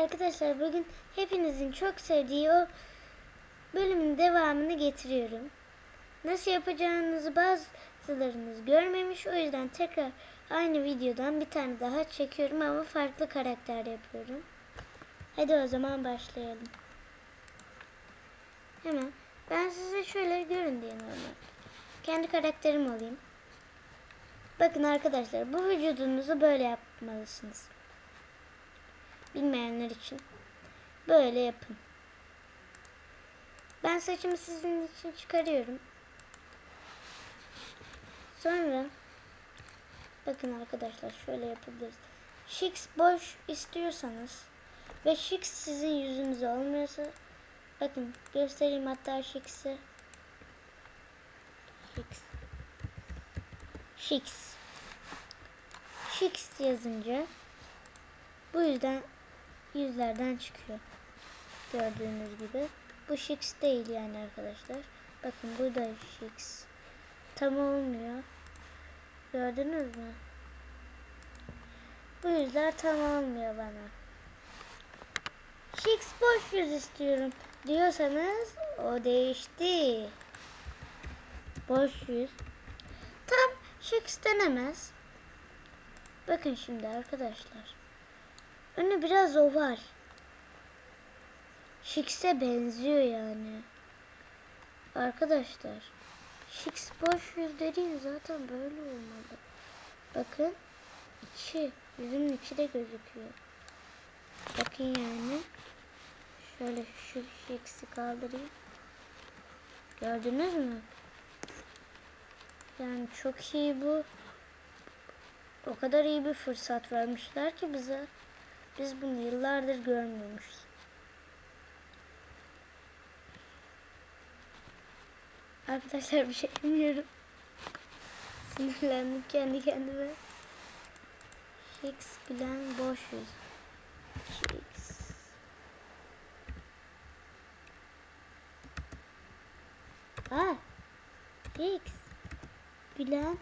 Arkadaşlar bugün hepinizin çok sevdiği o bölümün devamını getiriyorum. Nasıl yapacağınızı bazılarınız görmemiş. O yüzden tekrar aynı videodan bir tane daha çekiyorum ama farklı karakter yapıyorum. Hadi o zaman başlayalım. Hemen ben size şöyle görün diye normal. Kendi karakterimi alayım. Bakın arkadaşlar bu vücudunuzu böyle yapmalısınız. Bilmeyenler için. Böyle yapın. Ben saçımı sizin için çıkarıyorum. Sonra bakın arkadaşlar şöyle yapabiliriz. Şiks boş istiyorsanız ve şiks sizin yüzünüze olmuyorsa bakın göstereyim hatta şiksi. Şiks. Şiks. Şiks yazınca bu yüzden yüzlerden çıkıyor. Gördüğünüz gibi. Bu Şiks değil yani arkadaşlar. Bakın bu da Şiks. Tam olmuyor. Gördünüz mü? Bu yüzler tam olmuyor bana. Şiks boş yüz istiyorum diyorsanız o değişti. Boş yüz. Tam Şiks denemez. Bakın şimdi arkadaşlar. Önü biraz oval. Şiks'e benziyor yani. Arkadaşlar. Şiks boş yüz dediğin zaten böyle olmalı. Bakın. içi. Yüzümün içi de gözüküyor. Bakın yani. Şöyle şu Şiks'i kaldırayım. Gördünüz mü? Yani çok iyi bu. O kadar iyi bir fırsat vermişler ki bize. Biz bunu yıllardır görmüyormuşuz. Arkadaşlar bir şey bilmiyorum. Sinirlendim kendi kendime. Hicks bilen boş yüz. Hicks. Aa. Hicks. Bilen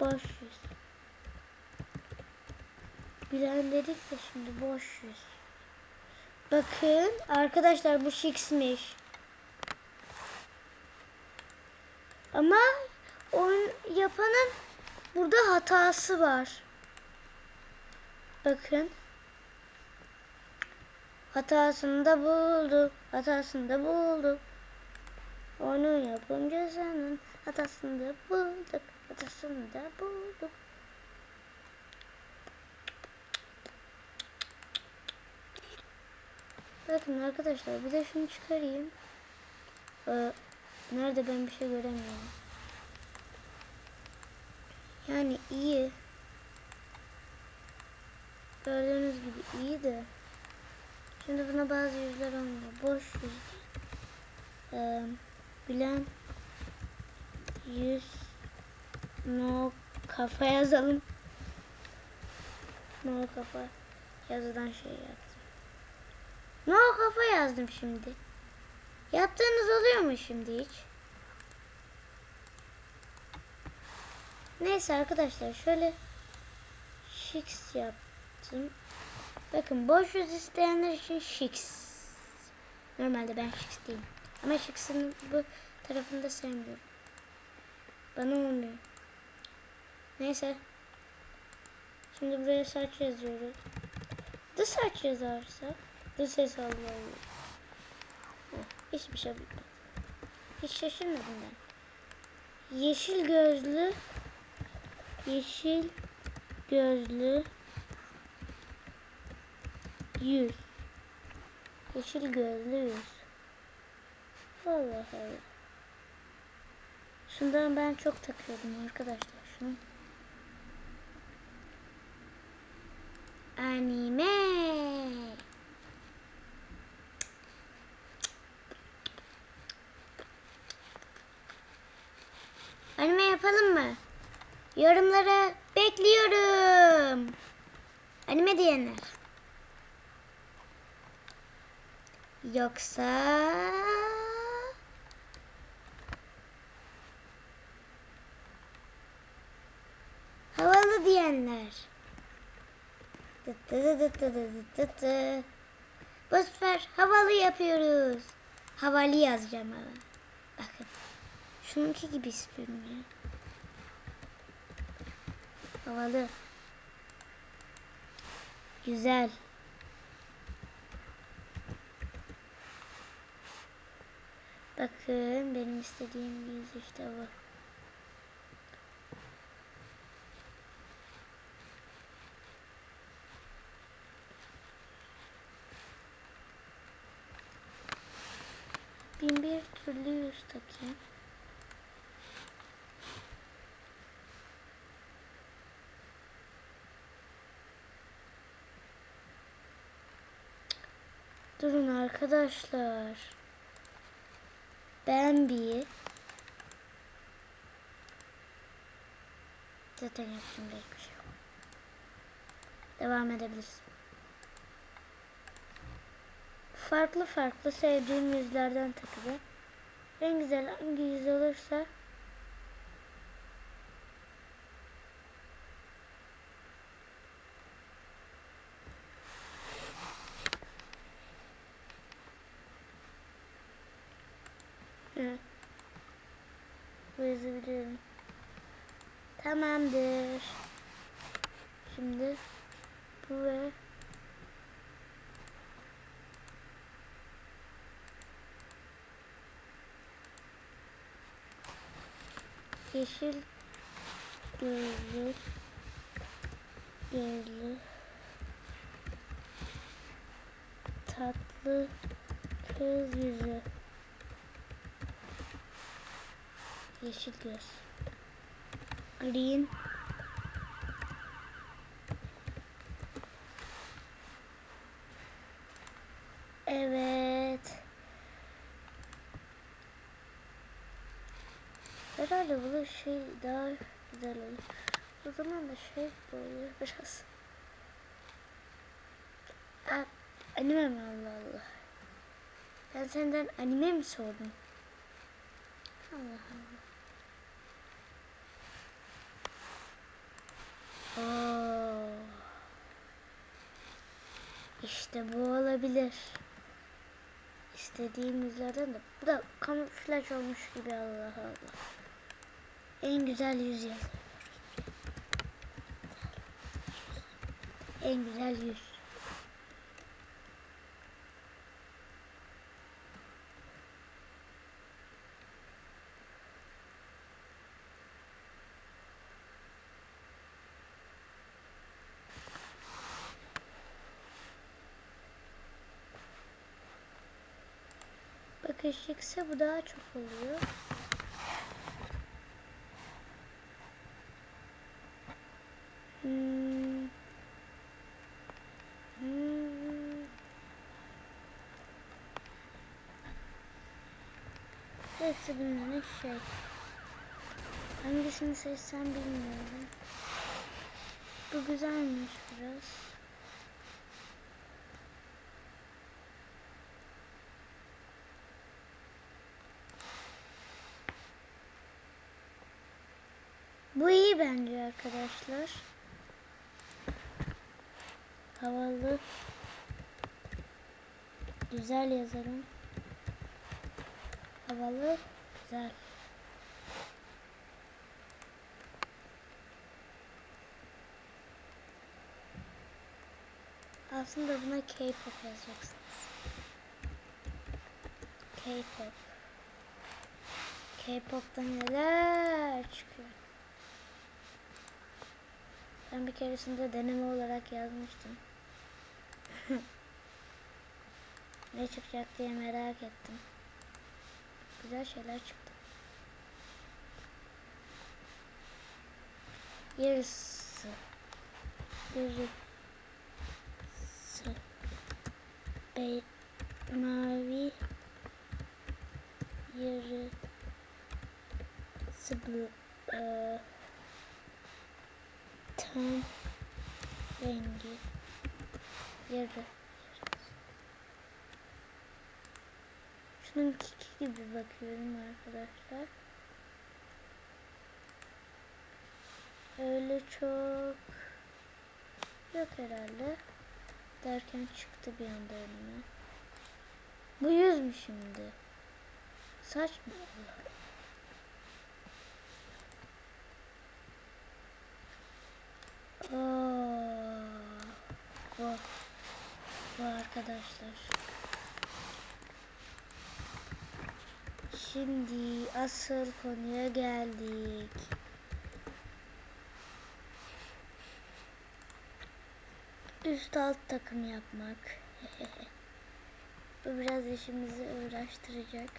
boş yüz. Bilen dedik de şimdi boş yüz. Bakın arkadaşlar bu şiksmiş. Ama oyun yapanın burada hatası var. Bakın. Hatasını da bulduk. Hatasını da bulduk. Onun yapımcısının hatasını da bulduk. Hatasını da bulduk. Bakın arkadaşlar bir de şunu çıkarayım. Ee, nerede ben bir şey göremiyorum. Yani iyi. Gördüğünüz gibi iyi de. Şimdi buna bazı yüzler olmuyor. Boş yüz. Ee, bilen yüz no kafa yazalım. No kafa yazıdan şey yaptım. No kafa yazdım şimdi. Yaptığınız oluyor mu şimdi hiç? Neyse arkadaşlar şöyle şiks yaptım. Bakın boş yüz isteyenler için şiks. Normalde ben şiks değilim. Ama şiksin bu tarafını da sevmiyorum. Bana olmuyor. Neyse. Şimdi buraya saç yazıyoruz. The saç yazarsak The ses alıyor. Hiçbir şey bilmem. Hiç şaşırmadım ben. Yeşil gözlü yeşil gözlü yüz. Yeşil gözlü yüz. Allah Allah. Şundan ben çok takıyordum arkadaşlar. Şunu. Anime. Anime yapalım mı? Yorumlara bekliyorum. Anime diyenler. Yoksa havalı diyenler. Tıt. Bu sefer havalı yapıyoruz. Havalı yazacağım ama. Bakın. Şununki gibi istiyorum. Havalı. Güzel. Bakın benim istediğim yüz işte bu. Bin bir türlü yüz takayım. Durun arkadaşlar. Ben bir zaten yaptım bir şey. Devam edebiliriz. Farklı farklı sevdiğim yüzlerden takacağım. En güzel hangi yüz olursa Bu yüzü biliyorum. Tamamdır. Şimdi bu ve yeşil gözlü gözlü tatlı kız yüzü yeşil göz. Green. Evet. Herhalde bu şey daha güzel olur. O zaman da şey oluyor biraz. Aa, anime mi Allah Allah? Ben senden anime mi sordum? Allah Allah İşte bu olabilir. İstediğim yüzlerden de. Bu da kamuflaj olmuş gibi Allah Allah. En güzel yüz yazıyoruz. En güzel yüz. Bakın şıksa bu daha çok oluyor. Hmm. Hmm. Hepsi birbirine şey. Hangisini seçsem bilmiyorum. Bu güzelmiş biraz. Bu iyi bence arkadaşlar. Havalı. Güzel yazarım. Havalı. Güzel. Aslında buna K-pop yazacaksınız. K-pop. K-pop'tan neler çıkıyor. Ben bir keresinde deneme olarak yazmıştım. ne çıkacak diye merak ettim. Güzel şeyler çıktı. Yarısı. Yarısı. Be mavi. Yarısı bu. Ee, tam rengi yarı şunun kiki gibi bakıyorum arkadaşlar öyle çok yok herhalde. Derken çıktı bir anda önüme. Bu yüz mü şimdi? Saç mı? Bu. Bu arkadaşlar. Şimdi asıl konuya geldik. Üst alt takım yapmak. Bu biraz işimizi uğraştıracak.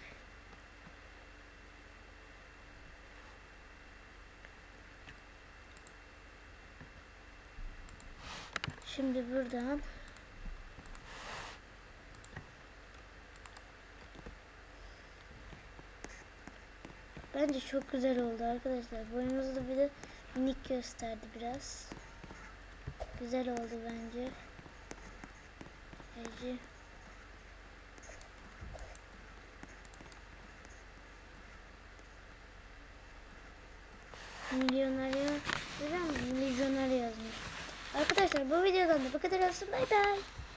Şimdi buradan Bence çok güzel oldu arkadaşlar. Boyumuzda bir de minik gösterdi biraz. Güzel oldu bence. Ece. Milyoner musun? Milyoner yazmış. Arkadaşlar bu videodan da bu kadar olsun. Bay bay.